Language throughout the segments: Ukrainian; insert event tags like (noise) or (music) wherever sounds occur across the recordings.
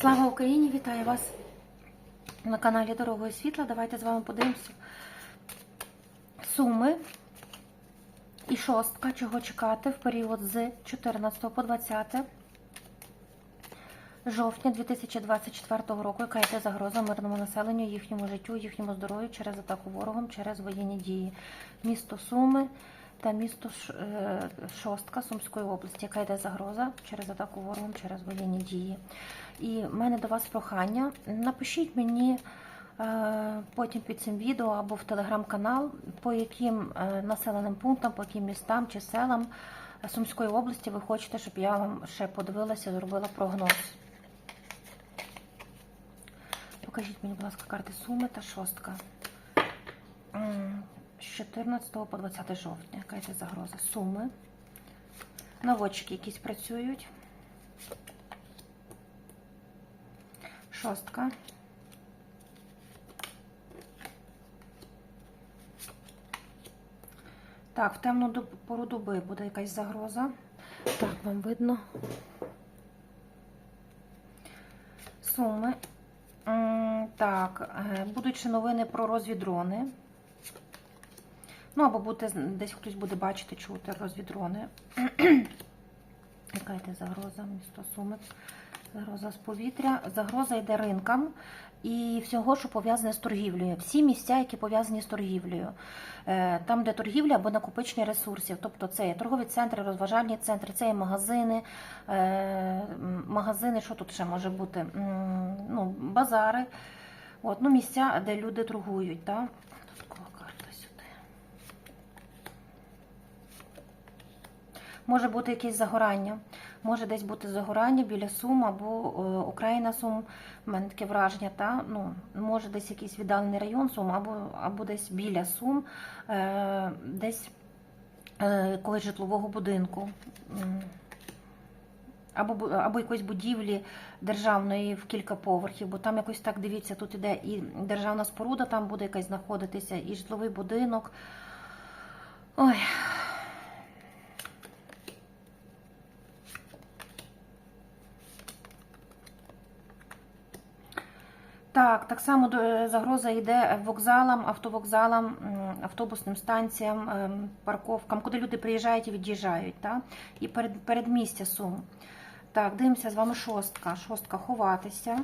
Слава Україні! Вітаю вас на каналі Дорогою Світла. Давайте з вами подивимося суми і шостка, чого чекати в період з 14 по 20 жовтня 2024 року, яка йде загроза мирному населенню, їхньому життю, їхньому здоров'ю через атаку ворогом, через воєнні дії. Місто Суми та місто е, Шостка Сумської області, яка йде загроза через атаку ворогом, через воєнні дії. І в мене до вас прохання. Напишіть мені е, потім під цим відео або в телеграм-канал, по яким е, населеним пунктам, по яким містам чи селам Сумської області ви хочете, щоб я вам ще подивилася, зробила прогноз. Покажіть мені, будь ласка, карти Суми та шостка. З 14 по 20 жовтня. Яка йде загроза? Суми. Наводчики якісь працюють. Шостка. Так, в темну пору доби буде якась загроза. Так, вам видно. Суми. Так, е, будуть ще новини про розвідрони. Ну, або буде, десь хтось буде бачити, чути розвідрони. Яка йде загроза? Місто Суми. Загроза з повітря. Загроза йде ринкам і всього, що пов'язане з торгівлею. Всі місця, які пов'язані з торгівлею. Е, Там, де торгівля або накопичення ресурсів. Тобто це є торгові центри, розважальні центри, це є магазини. е, Магазини, що тут ще може бути? Ну, базари. От, ну, місця, де люди торгують. Так? Тут кого карта сюди. Може бути якесь загорання. Може десь бути загорання біля Сум або е, Україна Сум. У мене таке враження, та? Ну, може десь якийсь віддалений район Сум, або, або десь біля Сум, е, десь е, якогось житлового будинку. Або, або якоїсь будівлі державної в кілька поверхів, бо там якось так дивіться, тут іде і державна споруда, там буде якась знаходитися, і житловий будинок. Ой, Так, так само е, загроза йде вокзалам, автовокзалам, автобусним станціям, ем, парковкам, куди люди приїжджають і від'їжджають. І перед, передмістя Сум. Так, дивимося з вами шостка. Шостка ховатися.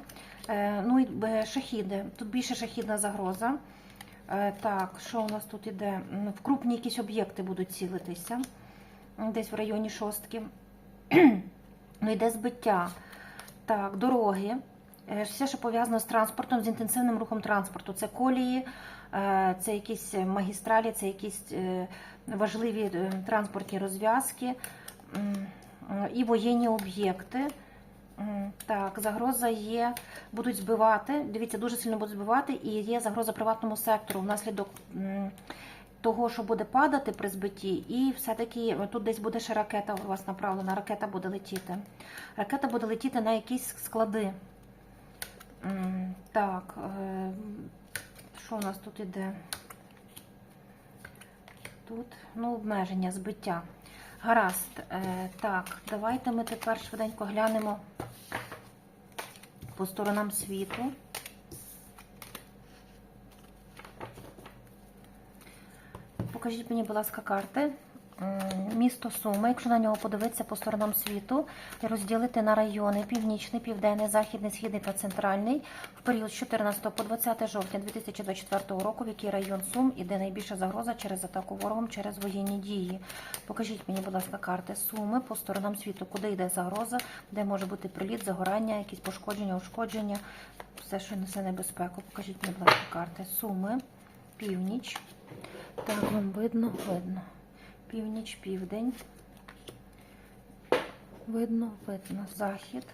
Е, ну і е, шахіди. Тут більше шахідна загроза. Так, що у нас тут іде? В крупні якісь об'єкти будуть цілитися. Десь в районі шостки. (clears throat) ну, йде збиття. Так, дороги. Е, Все, що пов'язано з транспортом, з інтенсивним рухом транспорту. Це колії, е, це якісь магістралі, це якісь е, важливі транспортні розв'язки і воєнні об'єкти. Так, загроза є, будуть збивати. Дивіться, дуже сильно будуть збивати, і є загроза приватному сектору внаслідок того, що буде падати при збитті, і все-таки тут десь буде ще ракета у вас направлена. Ракета буде летіти. Ракета буде летіти на якісь склади. Так, е, що у нас тут іде? Тут ну, обмеження, збиття. Гаразд. Е, Так, давайте ми тепер швиденько глянемо по сторонам світу. Покажіть мені, будь ласка, карти. Місто Суми, якщо на нього подивитися по сторонам світу розділити на райони північний, південний, західний, східний та центральний в період з 14 по 20 жовтня 2024 року, в який район Сум іде найбільша загроза через атаку ворогом через воєнні дії. Покажіть мені, будь ласка, карти Суми по сторонам світу, куди йде загроза, де може бути приліт, загорання, якісь пошкодження, ушкодження, все, що несе небезпеку. Покажіть мені, будь ласка, карти Суми, північ. Так, вам видно, видно. Північ, південь. Видно, видно. Захід,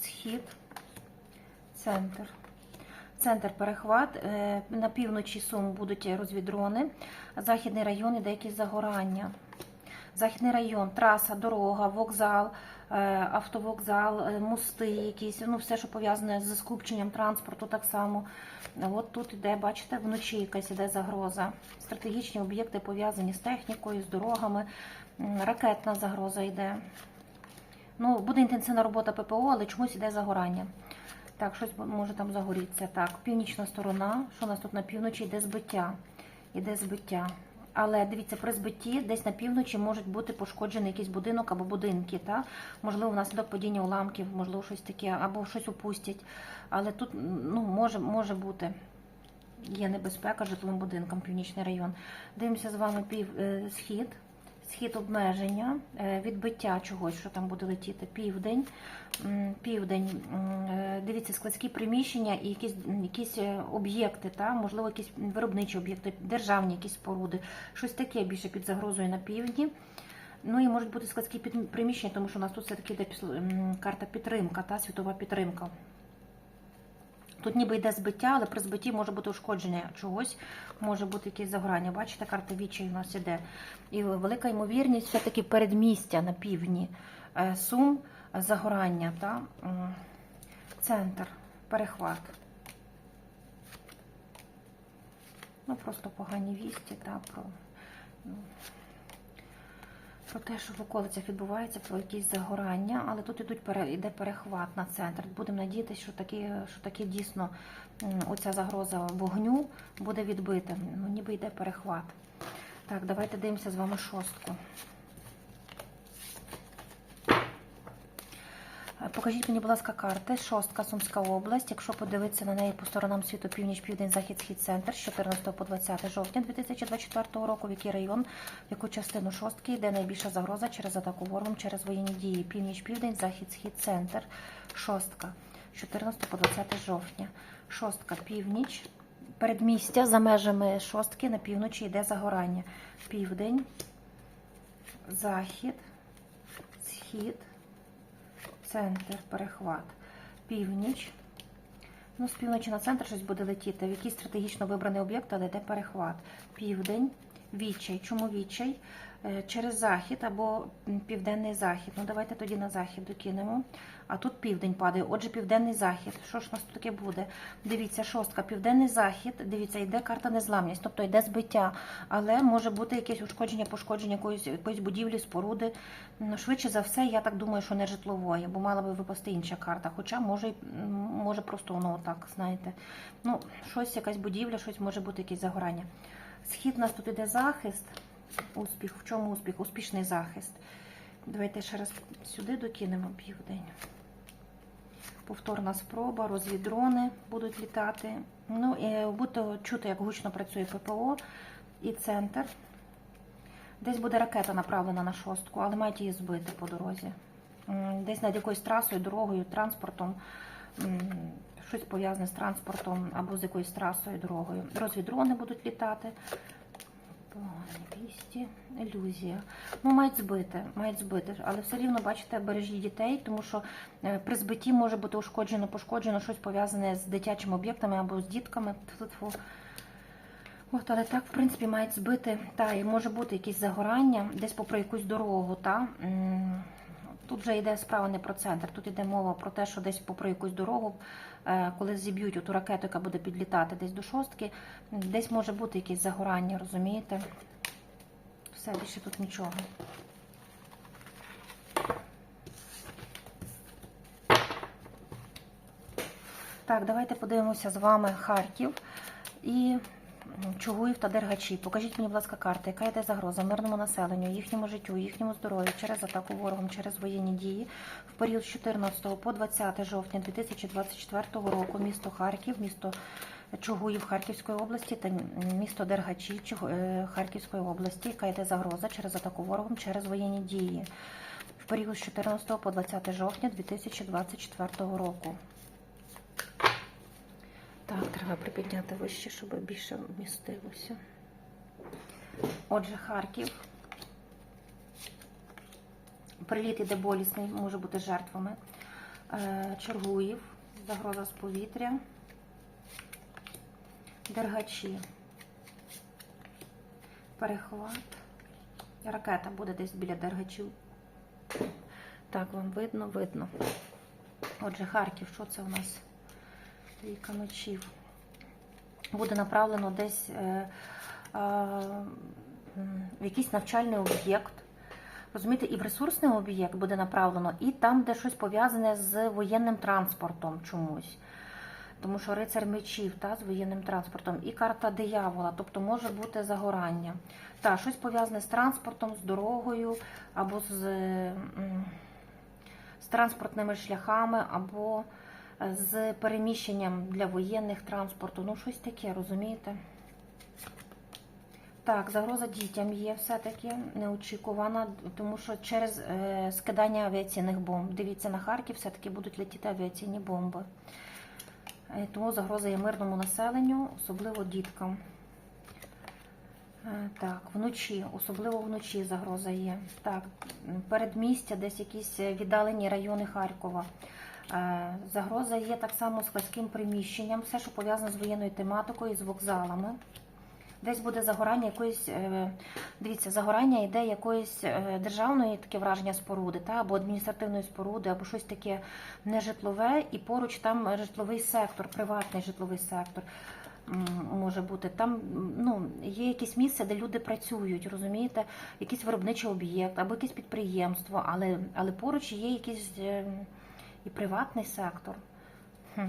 схід, центр. Центр перехват. Е, На півночі Сум будуть розвідрони. Західний район і деякі загорання. Західний район, траса, дорога, вокзал, автовокзал, е, мости якісь, ну все, що пов'язане з скупченням транспорту, так само. От тут іде, бачите, вночі якась іде загроза. Стратегічні об'єкти пов'язані з технікою, з дорогами, ракетна загроза йде. Ну, буде інтенсивна робота ППО, але чомусь іде загорання. Так, щось може там загорітися. Так, північна сторона. Що у нас тут на півночі? Йде збиття. Іде збиття. Але дивіться, при збитті десь на півночі можуть бути пошкоджений якийсь будинок або будинки. Та? Можливо, внаслідок падіння уламків, можливо, щось таке, або щось упустять. Але тут ну, може, може бути. Є небезпека житловим будинкам, північний район. Дивимося з вами пів, е, схід, схід обмеження, е, відбиття чогось, що там буде летіти, південь. Південь, е, дивіться, складські приміщення і якісь, якісь е, об'єкти, та, можливо, якісь виробничі об'єкти, державні якісь споруди, щось таке більше під загрозою на півдні. Ну і можуть бути складські приміщення, тому що у нас тут все-таки йде карта підтримка, та, світова підтримка. Тут ніби йде збиття, але при збитті може бути ушкодження чогось, може бути якесь загорання. Бачите, карта відчай у нас іде. І велика ймовірність все-таки передмістя на півдні. Е, Сум, загорання, та? центр, перехват. Ну, просто погані вісті, та, про, ну, про те, що в околицях відбувається, про якісь загорання, але тут ідуть йде перехват на центр. Будемо надіятися, що такі, що такі дійсно оця загроза вогню буде відбита. Ну, ніби йде перехват. Так, давайте дивимося з вами шостку. Покажіть мені, будь ласка, карти. Шостка Сумська область. Якщо подивитися на неї по сторонам світу північ, південь, захід, схід, центр з 14 по 20 жовтня 2024 року, в який район, в яку частину шостки йде найбільша загроза через атаку ворогом, через воєнні дії. Північ, південь, захід, схід, центр. Шостка. 14 по 20 жовтня. Шостка, північ. Передмістя за межами шостки на півночі йде загорання. Південь, захід, схід, центр, перехват, північ. Ну, з півночі на центр щось буде летіти. В якийсь стратегічно вибраний об'єкт, але йде перехват. Південь, відчай. Чому відчай? Е, Через захід або південний захід. Ну, давайте тоді на захід докинемо. А тут південь падає. Отже, південний захід. Що ж у нас тут таке буде? Дивіться, шостка, південний захід. Дивіться, йде карта незламність, тобто йде збиття. Але може бути якесь ушкодження, пошкодження якоїсь, якоїсь будівлі, споруди. Ну, швидше за все, я так думаю, що не житлової, бо мала би випасти інша карта. Хоча може, може просто воно отак, знаєте. Ну, щось, якась будівля, щось може бути якесь загорання. Схід у нас тут іде захист. Успіх. В чому успіх? Успішний захист. Давайте ще раз сюди докинемо південь. Повторна спроба, розвідрони будуть літати. Ну, і буде чути, як гучно працює ППО і центр. Десь буде ракета направлена на шостку, але мають її збити по дорозі. Десь над якоюсь трасою, дорогою, транспортом. Щось пов'язане з транспортом або з якоюсь трасою, дорогою. Розвідрони будуть літати. Погані вісті, ілюзія. Ну, мають збити, мають збити, але все рівно, бачите, бережіть дітей, тому що е, при збитті може бути ушкоджено, пошкоджено щось пов'язане з дитячими об'єктами або з дітками. От, але так, в принципі, мають збити. Та, і може бути якесь загорання десь попри якусь дорогу. Та? Тут вже йде справа не про центр, тут йде мова про те, що десь попри якусь дорогу, коли зіб'ють оту ракету, яка буде підлітати десь до шостки, десь може бути якесь загорання, розумієте? Все, більше тут нічого. Так, давайте подивимося з вами Харків і Чугуїв та Дергачі. Покажіть мені, будь ласка, карти, яка йде загроза мирному населенню, їхньому життю, їхньому здоров'ю через атаку ворогом, через воєнні дії в період з 14 по 20 жовтня 2024 року місто Харків, місто Чугуїв Харківської області та місто Дергачі е, Харківської області, яка йде загроза через атаку ворогом, через воєнні дії в період з 14 по 20 жовтня 2024 року. Так, треба припідняти вище, щоб більше вмістилося. Отже, Харків. Приліт іде болісний, може бути жертвами. Е, Чергуїв, загроза з повітря. Дергачі. Перехват. Ракета буде десь біля дергачів. Так, вам видно, видно. Отже, Харків, що це у нас? Трійка мечів. Буде направлено десь е, е, в якийсь навчальний об'єкт. Розумієте, і в ресурсний об'єкт буде направлено, і там, де щось пов'язане з воєнним транспортом чомусь. Тому що рицар мечів та, з воєнним транспортом, і карта диявола, тобто може бути загорання. Та, щось пов'язане з транспортом, з дорогою, або з, з транспортними шляхами, або з переміщенням для воєнних транспорту. Ну, щось таке, розумієте? Так, загроза дітям є все-таки неочікувана, тому що через е, скидання авіаційних бомб. Дивіться, на Харків все-таки будуть летіти авіаційні бомби. Е, Тому загроза є мирному населенню, особливо діткам. Е, Так, вночі, особливо вночі загроза є. Так, передмістя, десь якісь віддалені райони Харкова. Е, Загроза є так само складським приміщенням, все, що пов'язано з воєнною тематикою, з вокзалами. Десь буде загорання якоїсь, е, дивіться, загорання йде якоїсь е, державної таке враження споруди, та, або адміністративної споруди, або щось таке нежитлове, і поруч там житловий сектор, приватний житловий сектор може бути. Там ну, є якесь місце, де люди працюють, розумієте, якийсь виробничий об'єкт або якесь підприємство, але, але поруч є якийсь е, і приватний сектор. Хм.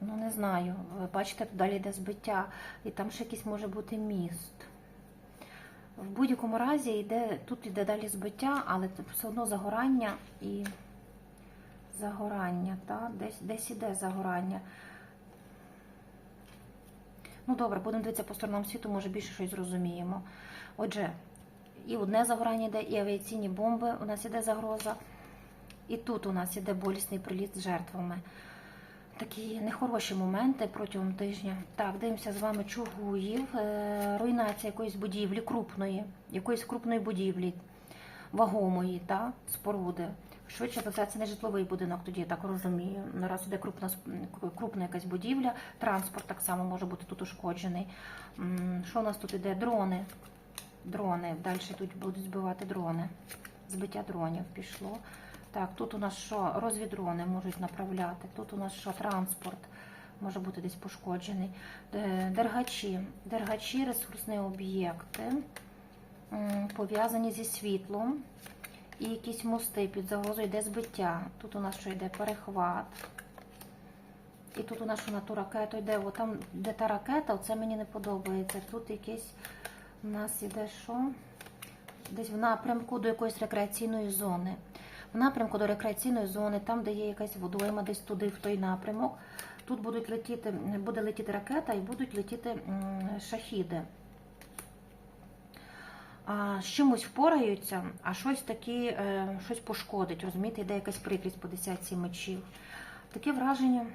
Ну, не знаю. Ви Бачите, далі йде збиття, і там ще якийсь може бути міст. В будь-якому разі йде, тут йде далі збиття, але все одно загорання і загорання, та? Десь, десь іде загорання. Ну добре, будемо дивитися по сторонам світу, може більше щось зрозуміємо. Отже, і одне загорання йде, і авіаційні бомби, у нас іде загроза. І тут у нас іде болісний приліт з жертвами. Такі нехороші моменти протягом тижня. Так, дивимося з вами Чугуїв, е, руйнація якоїсь будівлі, крупної, якоїсь крупної будівлі, вагомої, та, споруди. Швидше за все, це не житловий будинок, тоді я так розумію. Нараз іде крупна, крупна якась будівля, транспорт так само може бути тут ушкоджений. Що у нас тут іде? Дрони. Дрони. Далі тут будуть збивати дрони. Збиття дронів пішло. Так, тут у нас що? Розвідрони можуть направляти. Тут у нас що? Транспорт може бути десь пошкоджений. Дергачі. Дергачі, ресурсні об'єкти, пов'язані зі світлом. І якісь мости під загрозою йде збиття. Тут у нас що йде перехват. І тут у нас що на ту ракету йде. О, там, де та ракета, це мені не подобається. Тут якийсь у нас іде що? Десь в напрямку до якоїсь рекреаційної зони. В напрямку до рекреаційної зони, там, де є якась водойма, десь туди, в той напрямок. Тут будуть летіти, буде летіти ракета і будуть летіти шахіди. А, з чимось впораються, а щось таке, е, щось пошкодить. Розумієте, йде якась прикрість по десятці мечів. Таке враження,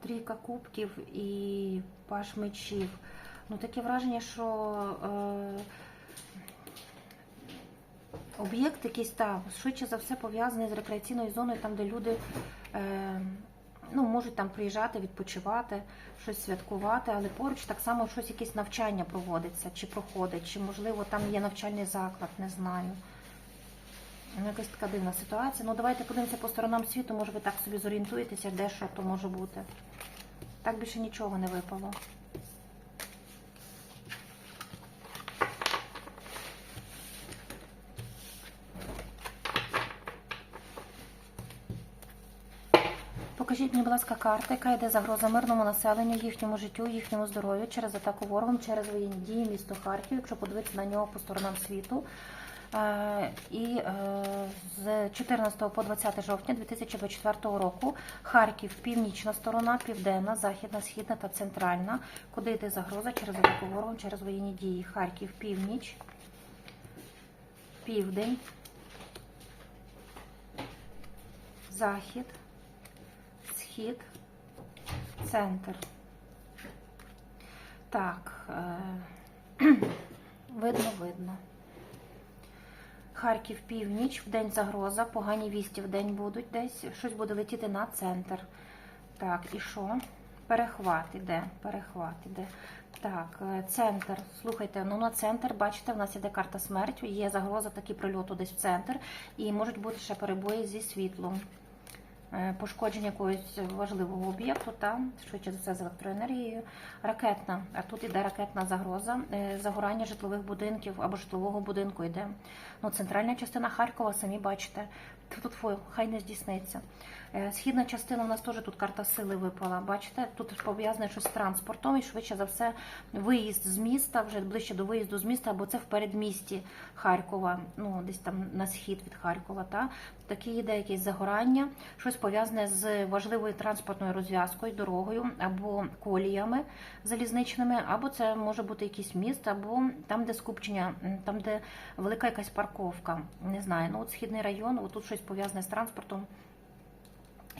трійка кубків і паш мечів. Ну, таке враження, що е, об'єкт якийсь там, швидше за все пов'язаний з рекреаційною зоною, там, де люди е, ну, можуть там приїжджати, відпочивати, щось святкувати, але поруч так само щось якесь навчання проводиться, чи проходить, чи можливо там є навчальний заклад, не знаю. Ну, якась така дивна ситуація. Ну, давайте подивимося по сторонам світу, може ви так собі зорієнтуєтеся, де що то може бути. Так більше нічого не випало. Покажіть мені, будь ласка, карта, яка йде загроза мирному населенню, їхньому життю, їхньому здоров'ю через атаку ворогом, через воєнні дії місто Харків, якщо подивитися на нього по сторонам світу. Е, І е, з 14 по 20 жовтня 2024 року Харків, північна сторона, південна, західна, східна та центральна, куди йде загроза через атаку ворогом, через воєнні дії. Харків, північ, південь, захід схід, центр. Так, е, (clears throat) видно, видно. Харків північ, в день загроза, погані вісті в день будуть десь. Щось буде летіти на центр. Так, і що? Перехват іде, перехват іде. Так, е, центр. Слухайте, ну на центр, бачите, в нас іде карта смерть, є загроза такі прильоту десь в центр, і можуть бути ще перебої зі світлом. Е, пошкодження якогось важливого об'єкту, та швидше за все з електроенергією. Ракетна, а тут іде ракетна загроза, е, загорання житлових будинків або житлового будинку йде. Ну, центральна частина Харкова, самі бачите, тут фу, хай не здійсниться. Е, Східна частина у нас теж тут карта сили випала. Бачите, тут пов'язане щось з транспортом і швидше за все виїзд з міста, вже ближче до виїзду з міста, або це в передмісті Харкова, ну десь там на схід від Харкова. Та такі йде якесь загорання, щось пов'язане з важливою транспортною розв'язкою, дорогою або коліями залізничними, або це може бути якийсь міст, або там, де скупчення, там, де велика якась парковка. Не знаю, ну от східний район, от тут щось пов'язане з транспортом.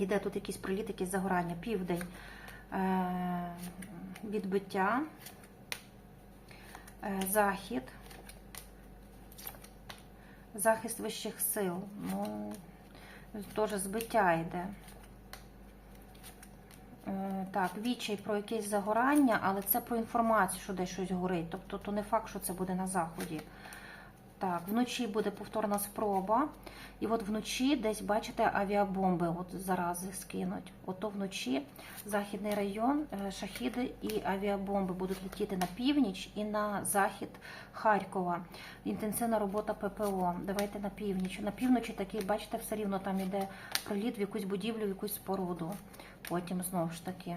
Іде тут якийсь приліт, якесь загорання, південь, е- відбиття, е- захід, захист вищих сил. Ну, теж збиття йде. Е, Так, відчай про якесь загорання, але це про інформацію, що десь щось горить. Тобто, то не факт, що це буде на заході. Так, вночі буде повторна спроба. І от вночі десь, бачите, авіабомби от зарази скинуть. Ото вночі західний район, е, шахіди і авіабомби будуть летіти на північ і на захід Харкова. Інтенсивна робота ППО. Давайте на північ. На півночі такий, бачите, все рівно там іде приліт в якусь будівлю, в якусь споруду. Потім знову ж таки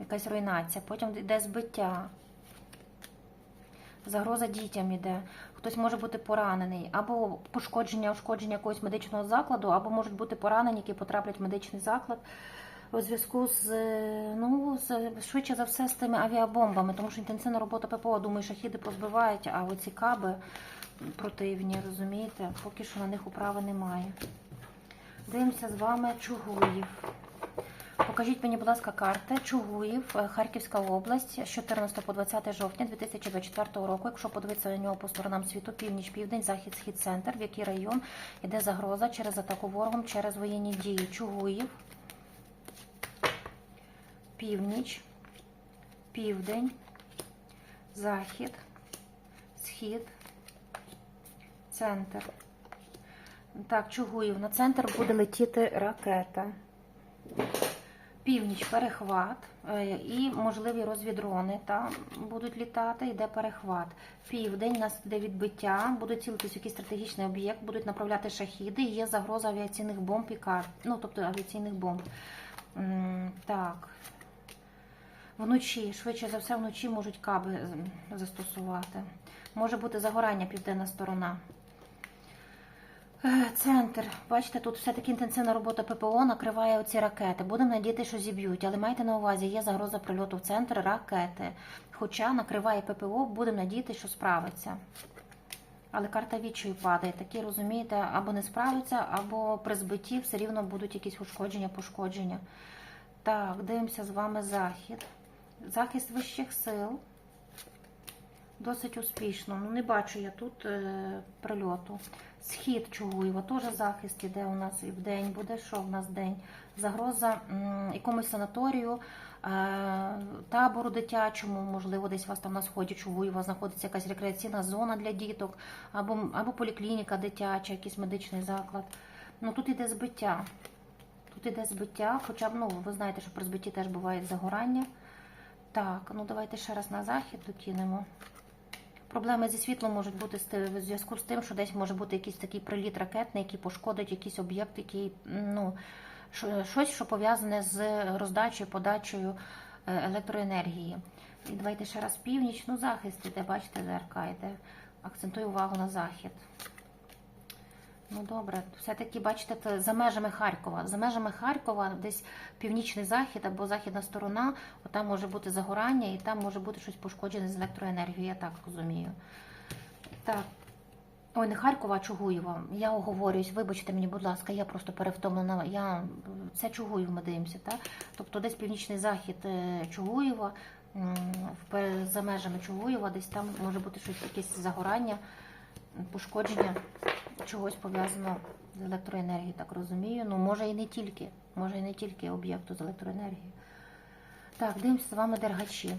якась руйнація, потім йде збиття. Загроза дітям іде. Хтось може бути поранений, або пошкодження, ушкодження якогось медичного закладу, або можуть бути поранені, які потраплять в медичний заклад у зв'язку з е, ну з швидше за все з тими авіабомбами, тому що інтенсивна робота ППО, думаю, шахіди позбивають, а оці каби противні, розумієте, поки що на них управи немає. Дивимося з вами Чугуїв. Покажіть мені, будь ласка, карти Чугуїв, е, Харківська область з 14 по 20 жовтня 2024 року. Якщо подивитися на нього по сторонам світу, північ, південь, захід, схід, центр, в який район іде загроза через атаку ворогом, через воєнні дії. Чугуїв, північ, південь, захід, схід, центр. Так, Чугуїв. На центр буде летіти ракета. Північ перехват е, і можливі розвідрони там будуть літати, йде перехват. Південь нас йде відбиття, будуть цілитись якийсь стратегічний об'єкт, будуть направляти шахіди, є загроза авіаційних бомб і кар... ну, тобто авіаційних бомб. Так. Вночі, швидше за все, вночі можуть каби застосувати. Може бути загорання південна сторона. Е, Центр. Бачите, тут все-таки інтенсивна робота ППО накриває оці ракети. Будемо надіяти, що зіб'ють, але майте на увазі, є загроза прильоту в центр ракети. Хоча накриває ППО, будемо надіяти, що справиться. Але карта відчаю падає. Такі, розумієте, або не справиться, або при збитті все рівно будуть якісь ушкодження, пошкодження. Так, дивимося з вами захід. Захист вищих сил. Досить успішно. Ну, не бачу я тут е, прильоту. Схід Чугуєва, теж захист іде у нас і в день. Буде що в нас день? Загроза м, якомусь санаторію, е, табору дитячому, можливо, десь у вас там на сході Чугуєва знаходиться якась рекреаційна зона для діток, або, або поліклініка дитяча, якийсь медичний заклад. Ну тут іде збиття. Тут іде збиття, хоча б, ну, ви знаєте, що при збитті теж буває загорання. Так, ну давайте ще раз на захід докинемо. Проблеми зі світлом можуть бути в зв'язку з тим, що десь може бути якийсь такий приліт ракетний, який пошкодить якийсь об'єкт, який ну що- щось, що пов'язане з роздачею, подачею е, електроенергії. І давайте ще раз північ, ну захист іде, бачите, ЗРК йде. Акцентую увагу на захід. Ну добре, все-таки бачите, це за межами Харкова. За межами Харкова, десь північний захід або західна сторона, там може бути загорання і там може бути щось пошкоджене з електроенергією, я так розумію. Так. Ой, не Харкова, а Чугуєва. Я оговорююсь, вибачте мені, будь ласка, я просто перевтомлена. Я... Це Чугуїв ми дивимося, так? Тобто десь північний захід е, Чугуєва, за межами Чугуєва, десь там може бути щось, якесь загорання, пошкодження чогось пов'язано з електроенергією, так розумію. Ну, може і не тільки, може і не тільки об'єкту з електроенергією. Так, дивимося з вами дергачі.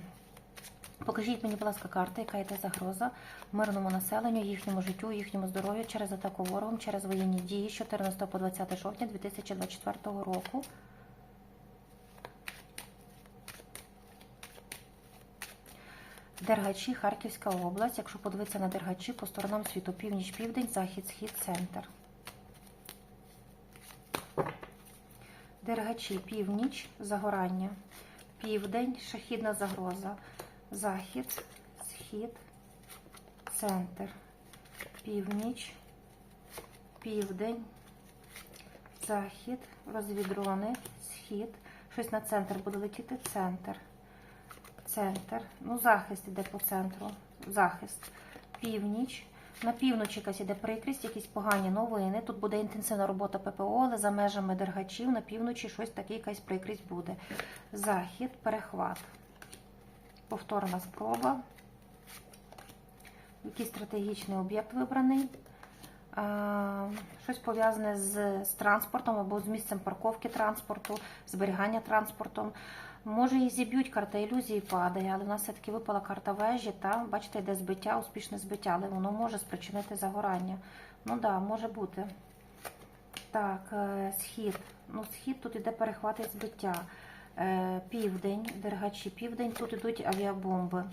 Покажіть мені, будь ласка, карти, яка йде загроза мирному населенню, їхньому життю, їхньому здоров'ю через атаку ворогом, через воєнні дії з 14 по 20 жовтня 2024 року. Дергачі, Харківська область. Якщо подивитися на Дергачі по сторонам світу, північ, південь, захід, схід, центр. Дергачі, північ, загорання, південь, шахідна загроза, захід, схід, центр, північ, південь, захід, розвідрони, схід. Щось на центр буде летіти, центр. Центр. Ну, захист іде по центру. Захист. Північ. На півночі якась іде прикрість, якісь погані новини. Тут буде інтенсивна робота ППО, але за межами дергачів на півночі щось таке, якась прикрість буде. Захід, перехват. Повторна спроба. Якийсь стратегічний об'єкт вибраний. Щось пов'язане з, з транспортом або з місцем парковки транспорту, зберігання транспортом. Може і зіб'ють карта ілюзії падає, але в нас все-таки випала карта вежі, та бачите, йде збиття, успішне збиття, але воно може спричинити загорання. Ну так, да, може бути. Так, е, схід. Ну, схід тут іде перехват і збиття. Е, Південь, дергачі, південь, тут ідуть авіабомби.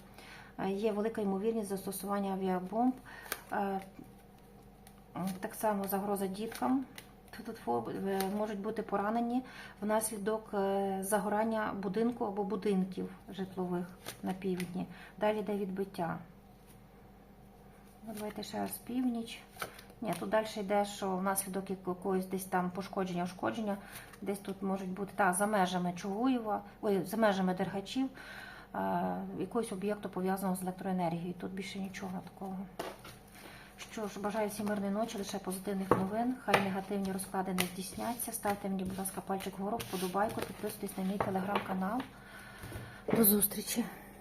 Е, Є велика ймовірність застосування авіабомб. Так само загроза діткам. Тут е, можуть бути поранені внаслідок е, загорання будинку або будинків житлових на півдні. Далі йде відбиття. Давайте ще раз північ. Ні, тут далі йде, що внаслідок якогось десь там пошкодження, ушкодження, десь тут можуть бути та, за межами Чугуєва, ой, за межами Дергачів, е, якогось об'єкту пов'язаного з електроенергією. Тут більше нічого такого. Що ж, бажаю всім мирної ночі, лише позитивних новин. Хай негативні розклади не здійсняться. Ставте мені, будь ласка, пальчик вгору, вподобайку, підписуйтесь на мій телеграм-канал. До зустрічі!